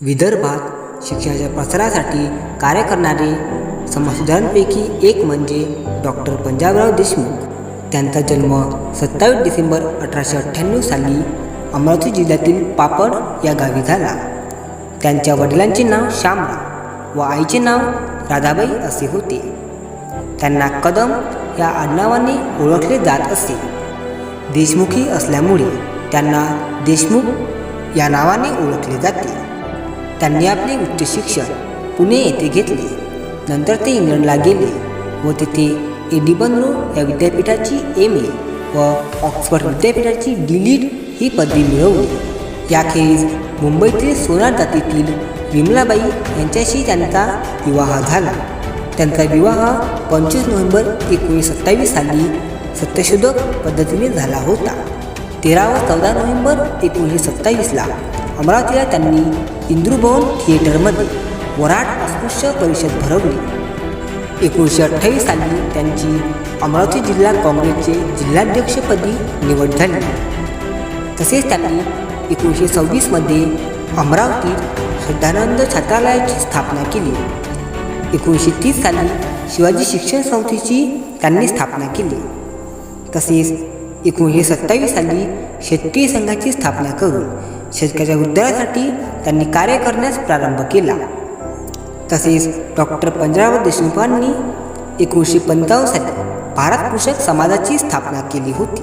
विदर्भात शिक्षणाच्या प्रसारासाठी कार्य करणारे समाजसुधारणांपैकी एक म्हणजे डॉक्टर पंजाबराव देशमुख. त्यांचा जन्म सत्तावीस डिसेंबर अठराशे अठ्ठ्याण्णव साली अमरावती जिल्ह्यातील पापड या गावी झाला. त्यांच्या वडिलांचे नाव श्यामराव व आईचे नाव राधाबाई असे होते. त्यांना कदम या आडनावाने ओळखले जात असे. देशमुखी असल्यामुळे त्यांना देशमुख या नावाने ओळखले जाते. त्यांनी आपले उच्च शिक्षण पुणे येथे घेतले. नंतर ते इंग्लंडला गेले व तेथे एडिबनरो या विद्यापीठाची एम ए व ऑक्सफर्ड विद्यापीठाची डी ही पदवी मिळवली. याखेरीज मुंबईतील सोनार जातीतील विमलाबाई यांच्याशी त्यांचा विवाह झाला. त्यांचा विवाह पंचवीस नोव्हेंबर एकोणीसशे सत्तावीस साली सत्यशोधक पद्धतीने झाला होता. तेरा व चौदा नोव्हेंबर एकोणीसशे सत्तावीसला अमरावतीला त्यांनी इंद्रुभवन थिएटरमध्ये वराट अस्पृश्य परिषद भरवली. एकोणीसशे अठ्ठावीस साली त्यांची अमरावती जिल्हा काँग्रेसचे जिल्हाध्यक्षपदी निवड झाली. तसेच त्यांनी एकोणीसशे सव्वीसमध्ये अमरावतीत श्रद्धानंद छात्रालयाची स्थापना केली. एकोणीसशे तीस साली शिवाजी शिक्षण संस्थेची त्यांनी स्थापना केली. तसेच एकोणीसशे सत्तावीस साली शेतकरी संघाची स्थापना करून शेतकऱ्याच्या उद्धारासाठी त्यांनी कार्य करण्यास प्रारंभ केला. तसेच डॉक्टर पंजाबराव देशमुखांनी एकोणीसशे पंचावन्न साली भारत कृषक समाजाची स्थापना केली होती.